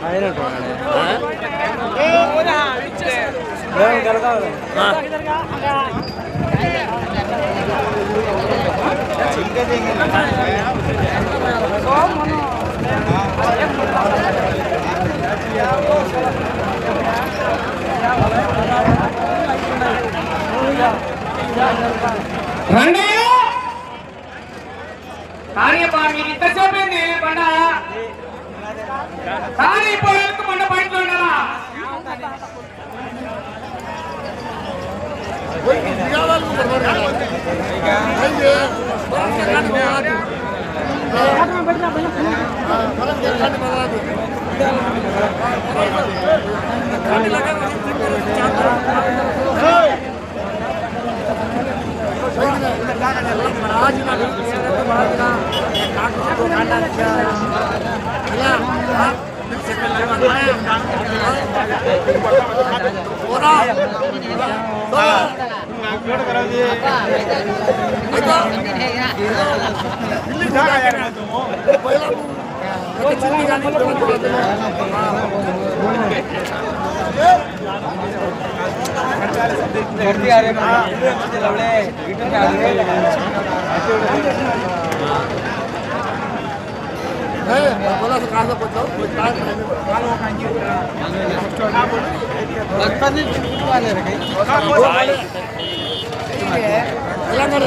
ఆయన రండి కార్యపార్టీ ఇంతసేపు బండా சாலை போறதுக்கு மட்டும் பாயிண்ட் வேண்டாம் ராஜ்நாத் ராஜ்நாத் ಗಟ್ಟಿ ಯಾರೇ ಮಾಡಿ ಅವಳೇ ಇಟ್ಟು తెలంగాణ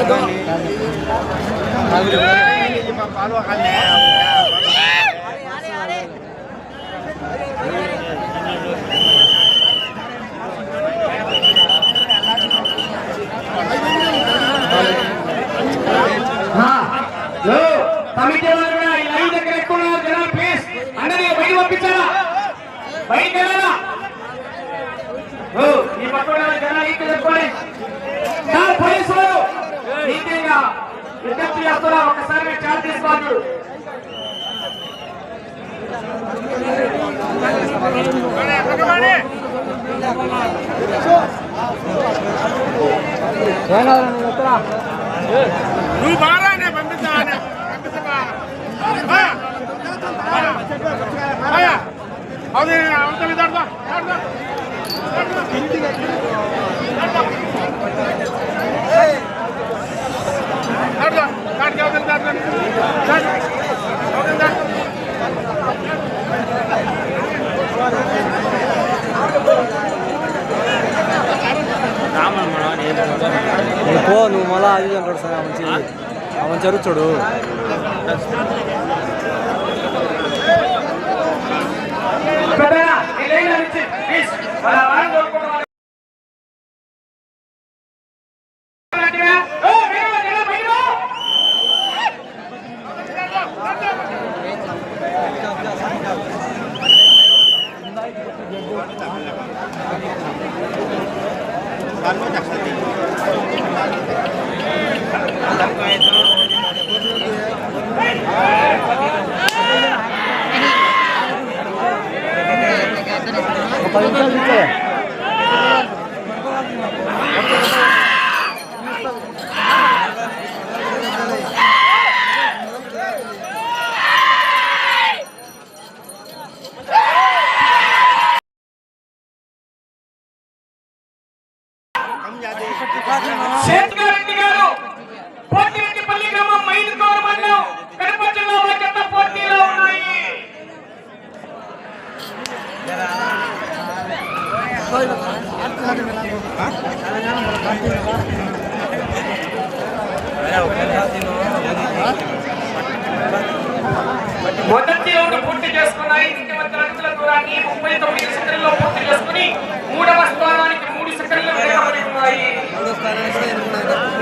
నువ్వు బాగానే పంపిస్తా పంపిస్తా అవును అవతలి దాడదా Thank you. నువ్వు మళ్ళా నువ్వు మళ్ళీ అది అంటాడు సార్ అవని చదువుతాడు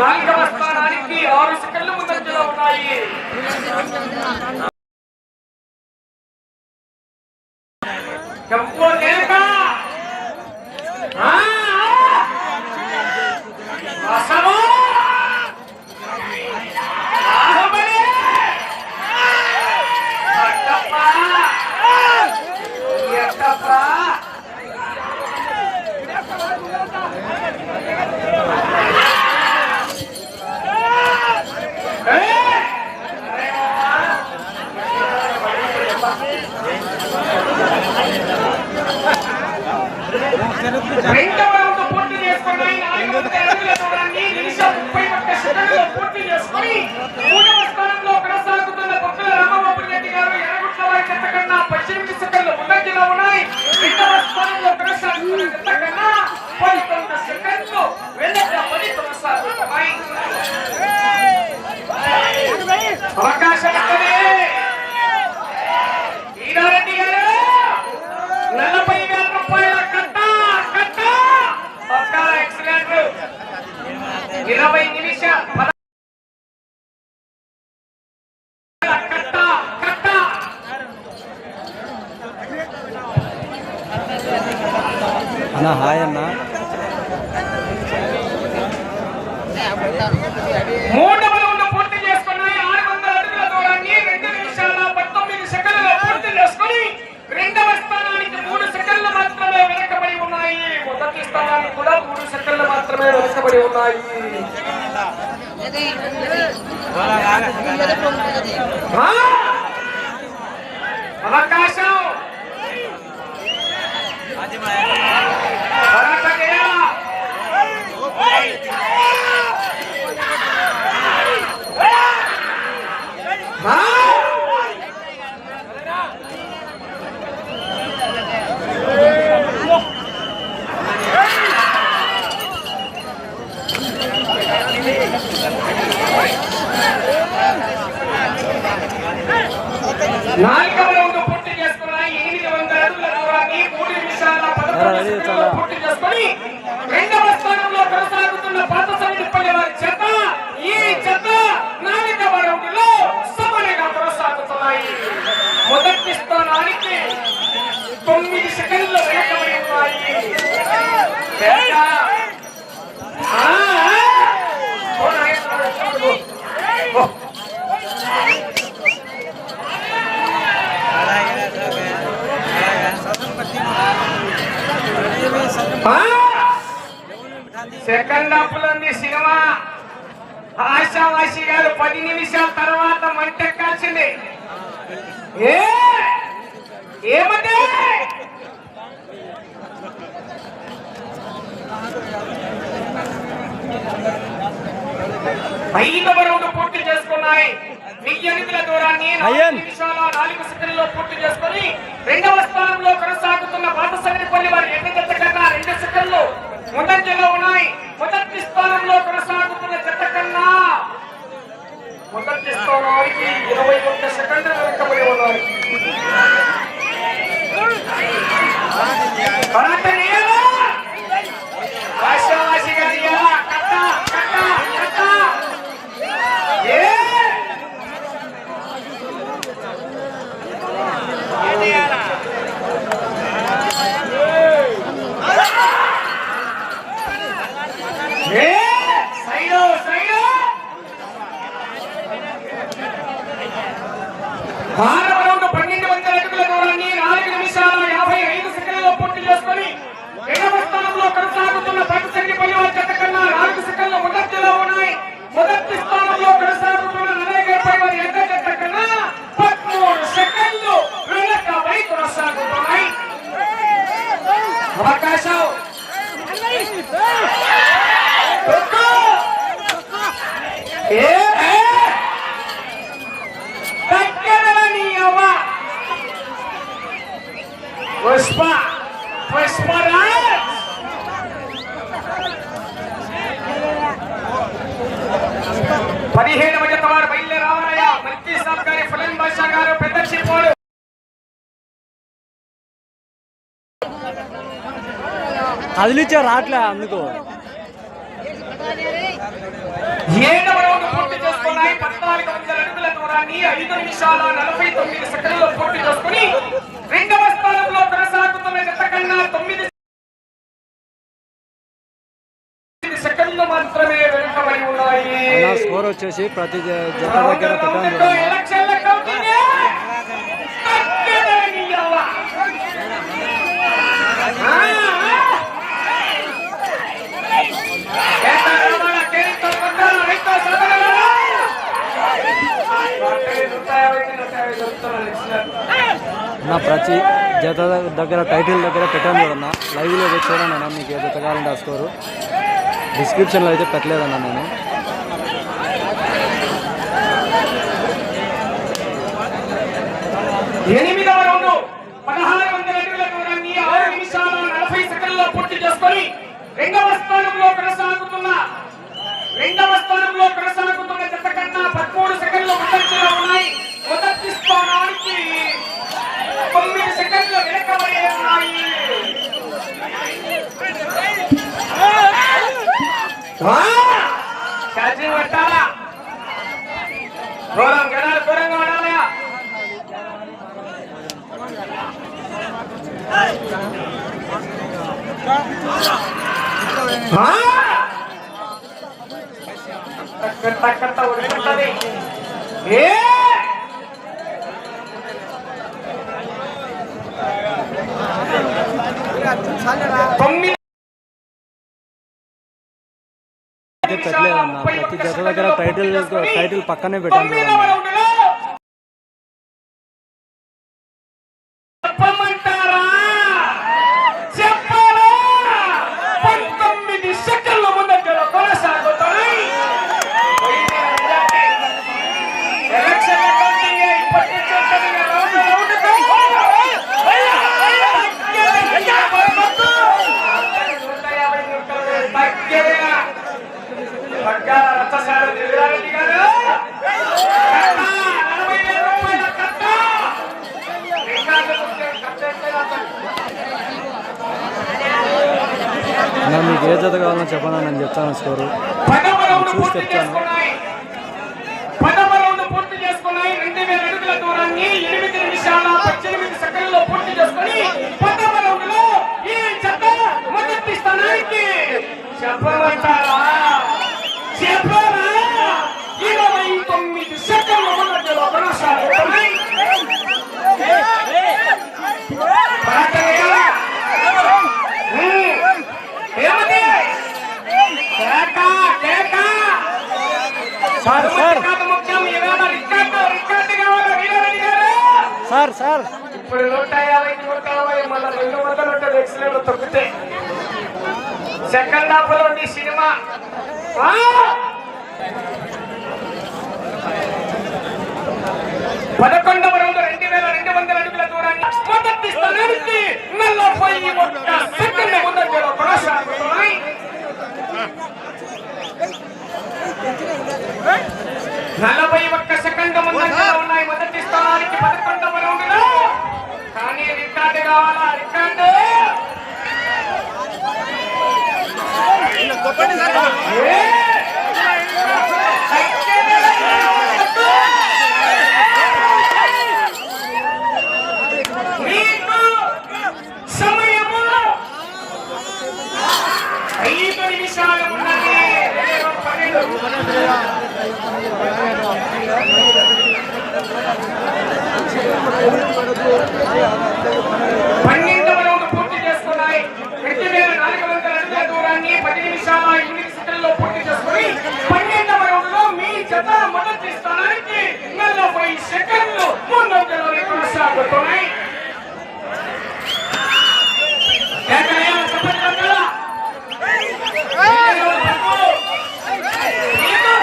నాలుగవ స్థానానికి ఆరు సెకండ్లు ముందంజలో ఉన్నాయి. ఆ! అవకాశం పోరాట చేయాలా? ఆ! నాలుగవ పూర్తి చేసుకున్నాయి ఎనిమిది వందల అడుగుల దూరాన్ని మూడు నిమిషాల పదకొండు. పూర్తి చేసుకొని రెండవ స్థానంలో కొనసాగుతున్న పాత సైనిపల్లి వారి చెత్త ఈ చెత్త నాలుగవ రౌండ్లో సమనగా కొనసాగుతున్నాయి మొదటి స్థానానికి తొమ్మిది సెకండ్లు వెనకబడి ఉన్నాయి చెత్త. ఆ, ఆ. ఓ నాయనా, ఓ. ఆ! సెకండ్ హాఫ్లో ఉంది సినిమా ఆశావాసి గారు పది నిమిషాల తర్వాత మంటెక్కాల్సింది ఏ ఏమంటే? ఐదవ రౌండ్ పూర్తి చేసుకున్నాయి. వెయ్యి అడుగుల దూరాన్ని. నిమిషాల నాలుగు సెకండ్లలో పూర్తి చేసుకొని రెండవ స్థానంలో కొనసాగుతున్న పాత సంగతిపల్లి వారి ఎన్ని కన్నా రెండు సెకండ్లు ముందంజలో ఉన్నాయి. మొదటి స్థానంలో కొనసాగుతున్న జత కన్నా మొదటి స్థానానికి ఇరవై ఒక్క సెకండ్లు వెనకబడి ఉన్నారు భరత నీయలా? ఆశావాసి గారి ఎలా? కట్ట, కట్ట, కట్ట. ఏ ఏ సైడు సైడు ఆరవ పన్నెండు వందల అడుగుల దూరాన్ని నాలుగు నిమిషాల యాభై ఐదు సెకండ్లలో పూర్తి చేసుకొని రెండవ స్థానంలో కొనసాగుతున్న పట్టుసంగి పల్లివారి జత కన్నా నాలుగు సెకండ్ల మొదటిలో ఉన్నాయి. మొదటి స్థానంలో కొనసాగుతున్న జత కన్నా పదమూడు సెకండ్లు వెనకబై కొనసాగుతున్నాయి. అవకాశం కొట్టు! ఏ ఏ! దగ్గరలో నీ అవ్వ పుష్ప పుష్పరాజ్ పదిహేను జత వారు బయలుదేరి రావాలయ్యా. మంత్రి సాబ్ గారి ఫలం బాషా గారు పెద్ద చిప్పోడు కదిలిచ్చా రావట్లే అందుకు. ఏడవ రౌండ్ పూర్తి చేసుకున్నాయి. పద్నాలుగు వందల అడుగుల దూరాన్ని ఐదు నిమిషాల నలభై తొమ్మిది సెకండ్లలో పూర్తి చేసుకుని రెండవ కొనసాగుతున్న జత కన్నా తొమ్మిది సెకండ్లు మాత్రమే వెనుకబడి ఉన్నాయి. స్కోర్ వచ్చేసి ప్రతి జత దగ్గర. ఎలక్షన్ల కౌంటింగ్! నా ప్రతి జత దగ్గర టైటిల్ దగ్గర పెట్టాను చూడన్న. లైవ్లో అయితే చూడండి అన్న మీకు ఏ జత కావాలంటే ఆ స్కోరు డిస్క్రిప్షన్లో అయితే పెట్టలేదన్నా నేను. ఎనిమిదవ రౌండ్ పదహారు వందల అడుగుల దూరాన్ని ఆరు నిమిషాల నలభై పూర్తి చేసుకొని రెండవ స్థానంలో కొనసాగుతున్న రెండవ స్థానంలో కొనసాగుతున్న జత కన్నా పదమూడు సెకండ్లు ముందంజలో ఉన్నాయి. మొదటి స్థానానికి తొమ్మిది సెకండ్లు వెనకబడి ఉన్నాయి ఛార్జింగ్ పెట్టాలా దూరం గడాలు దూరంగా ఏ! తొమ్మిది అయితే పెట్టలేదన్న ప్రతి జత దగ్గర టైటిల్ టైటిల్ పక్కనే పెట్టాను తొమ్మిదవ చూడండి రౌండ్లో చెప్పమంటారా చెప్పాలా పంతొమ్మిది సెకండ్ల ముందంజలో కొనసాగుతున్నాయి ఎలక్షన్ కౌంటింగ్ ఇప్పటి నుంచి ఉంటుంది కదా, రౌండ్ రౌండ్కు. నూట యాభై నూట తగ్గేదేనా? పగ్గాల రచ్చసాల దివ్యారెడ్డి గారు కట్ట, నలభై వేల రూపాయల కట్ట. రికార్డు ముందే కట్ట ఎక్కడైనా అన్న మీకు ఏ జత కావాలో చెప్పనా నేను చెప్తాను స్కోరు చూసి చెప్తాను. చేసుకున్నాయి పదవ రౌండ్ పూర్తి చేసుకున్నాయి రెండు వేల అడుగుల దూరాన్ని ఎనిమిది నిమిషాల పద్దెనిమిది సెకండ్లలో పూర్తి చేసుకుని పదవ రౌండ్లో ఈ జత మొదటి స్థానానికి చెప్పమంటారా చెప్పరా ఇరవై తొమ్మిది సెకండ్ల మొదటిలో కొనసాగుతున్నాయి పరాటమయ్యాలా? హ్మ్. ఏమిటి కేక కేక సార్ సార్ కాదు ముఖ్యం ఈవేళ రికార్డు రికార్డు కావాలి వీరారెడ్డి గారు సార్ సార్. ఇప్పుడు నూట యాభై నూట యాభై మన రెండు వందలు ఉంటుంది ఎక్సలెంట్ తొక్కితే. సెకండ్ హాఫ్లో ఉంది సినిమా. పదకొండు పదకొండవ రెండు వేల రెండు వందల అడుగుల దూరాన్ని మొదటి స్థానానికి నలభై ఒక్క సెకండ్ ముందంజలో కొనసాగుతున్నాయి. నలభై ఒక్క సెకండ్ ముందంజలో ఉన్నాయి. మొదటి స్థానానికి పదకొండవ రౌండ్లో కానీ రికార్డు కావాలా? రికార్డు. ఏ! మీకు సమయము ఐదు నిమిషాలు ఉన్నది రేపు పన్నెండు. పన్నెండవ రౌండ్ పూర్తి చేసుకున్నాయి రెండు వేల నాలుగు వందల అడుగుల దూరాన్ని పది నిమిషాల ఎనిమిది సెకండ్లలో పూర్తి చేసుకుని పన్నెండవ రౌండ్లో మీ జత మొదటి స్థానానికి నలభై సెకండ్లు ముందంజలో కొనసాగుతున్నాయి కేకలేయాలి, చప్పట్లు కొట్టాలా? పన్నెండవ పదమూడు. నీకు?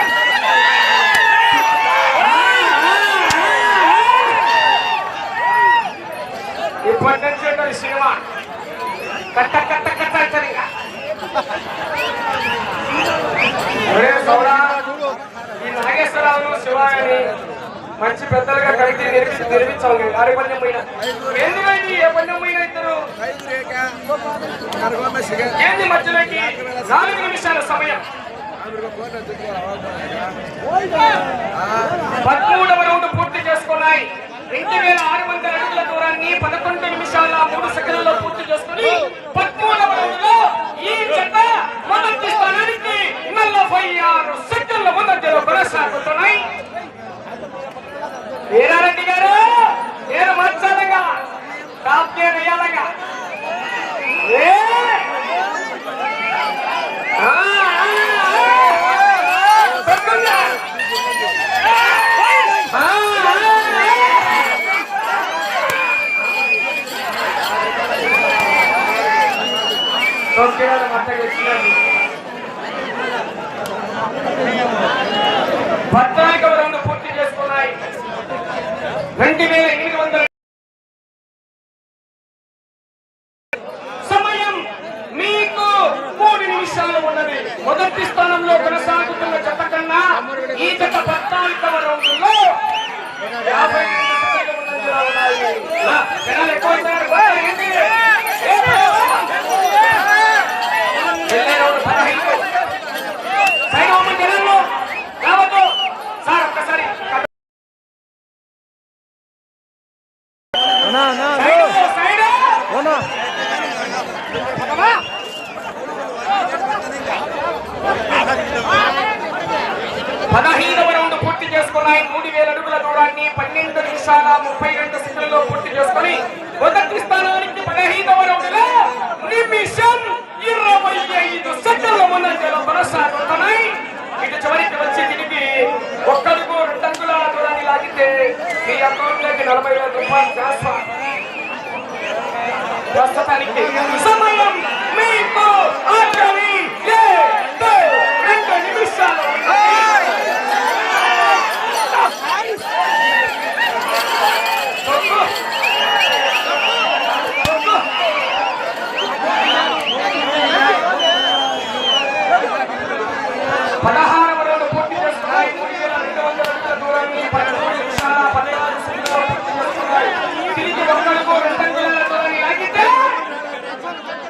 ఇప్పటి నుంచి ఉంటుంది సినిమా కట్ట కట్ట కట్ట అంటారు ఇంకా ఒరే సౌరా, ఈ నాగేశ్వరరావు శివాయని మంచి పెద్దలుగా కలిగి నిర్మించి నిర్మించాలి ఆరు పన్నెం పోయిన. ఎందుకండి ఏ పన్నెం పోయిన ఇద్దరు? ఏంది మధ్యలోకి? నాలుగు నిమిషాల సమయం. పదమూడవ రౌండ్ పూర్తి చేసుకున్నాయి. రెండు వేల ఆరు వందల అడుగుల దూరాన్ని పదకొండు నిమిషాల మూడు సెకండ్లలో పూర్తి చేసుకుని పదమూడవ రౌండ్ ఈ జత మొదటి స్థానానికి నలభై ఆరు సెకండ్ల ముందంజలో కొనసాగుతున్నాయి. వీరారెడ్డి గారు నేను మార్చాలగా టాప్ గేర్ వేయాలగా. Let's get out of my tag. మీ అకౌంట్లోకి నలభై వేల రూపాయలు చేస్తాం. ప్రస్తుతానికి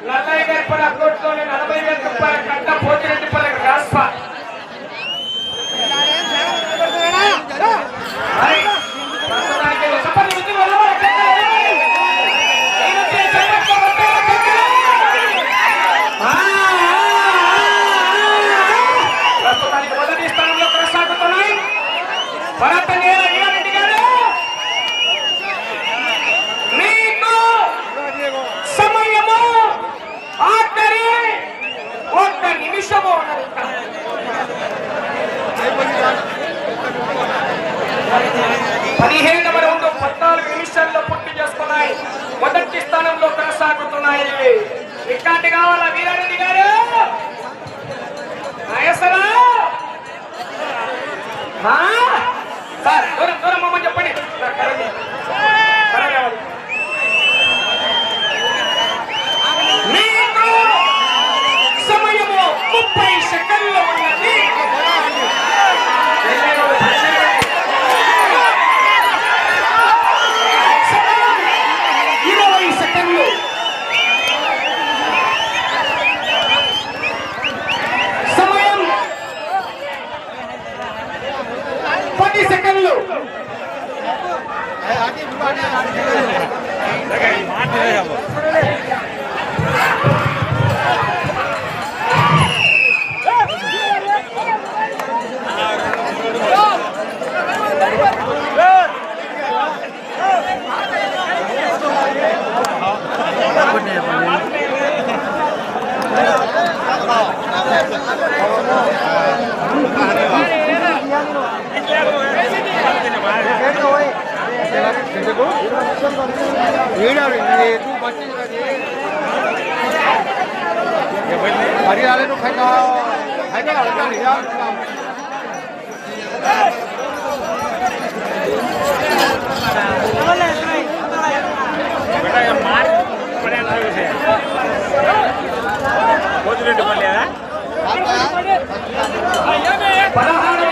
la ley es para el control la పదిహేను రౌండ్ పద్నాలుగు నిమిషాల్లో పూర్తి చేసుకున్నాయి. మొదటి స్థానంలో కొనసాగుతున్నాయి. ఇట్లాంటి కావాలా వీరారెడ్డి గారు? సార్ దూరం దూరం మమ్మల్ని చెప్పండి. సమయము ముప్పై సెకండ్లు ఉన్నది. હરિયાળાનું ખાતા ખાતા હલકા હરિયાળા બેટા માર્ગ પડ્યા થયું છે ગોદરેટ મળ્યા పదహారు